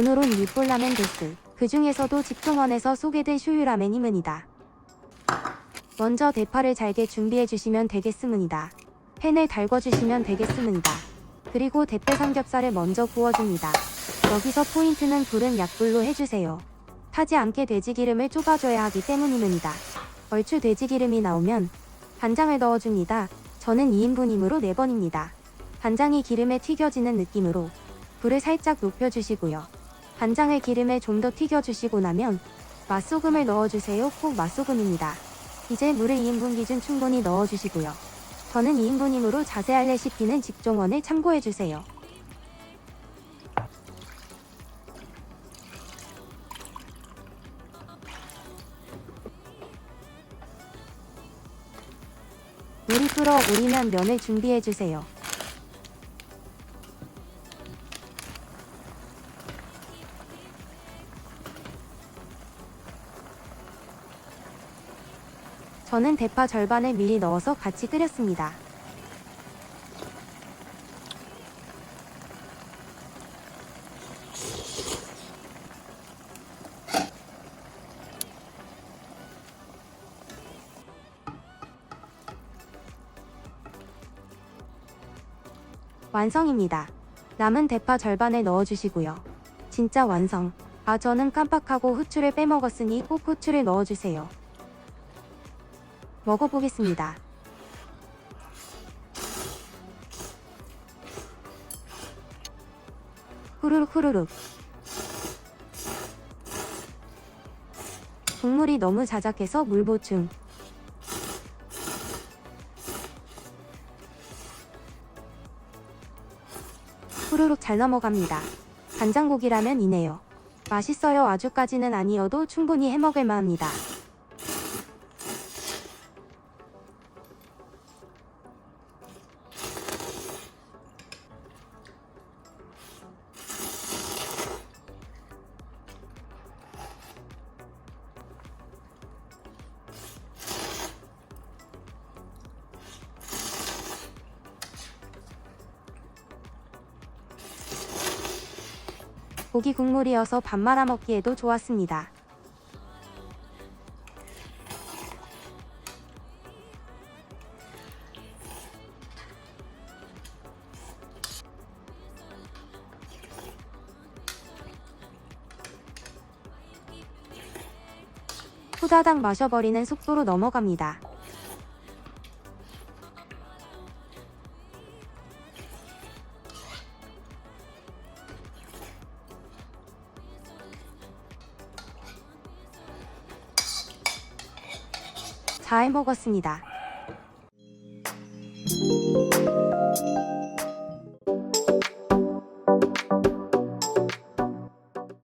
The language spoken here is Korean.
니폴라멘 데스. 그 중에서도 직통원에서 소개된 쇼유라멘이문이다. 먼저 대파를 잘게 준비해 주시면 되겠습니다. 팬을 달궈 주시면 되겠습니다. 그리고 대패 삼겹살을 먼저 구워줍니다. 여기서 포인트는 불은 약불로 해주세요. 타지 않게 돼지기름을 좁아줘야 하기 때문입니다. 얼추 돼지기름이 나오면 간장을 넣어줍니다. 저는 2인분이므로 4번입니다. 간장이 기름에 튀겨지는 느낌으로 불을 살짝 높여주시고요. 간장을 기름에 좀 더 튀겨주시고 나면 맛소금을 넣어주세요. 꼭 맛소금입니다. 이제 물을 2인분 기준 충분히 넣어주시고요. 저는 2인분이므로 자세한 레시피는 직종원을 참고해주세요. 물이 끓어 오리면 면을 준비해주세요. 저는 대파 절반을 미리 넣어서 같이 끓였습니다. 완성입니다. 남은 대파 절반을 넣어주시고요. 진짜 완성. 아, 저는 깜빡하고 후추를 빼먹었으니 꼭 후추를 넣어주세요. 먹어보겠습니다. 후루룩 후루룩. 국물이 너무 자작해서 물 보충. 후루룩 잘 넘어갑니다. 간장고기라면 이네요. 맛있어요 아주까지는 아니어도 충분히 해먹을 만합니다. 고기 국물이어서 밥 말아 먹기에도 좋았습니다. 후다닥 마셔버리는 속도로 넘어갑니다. 잘 먹었습니다.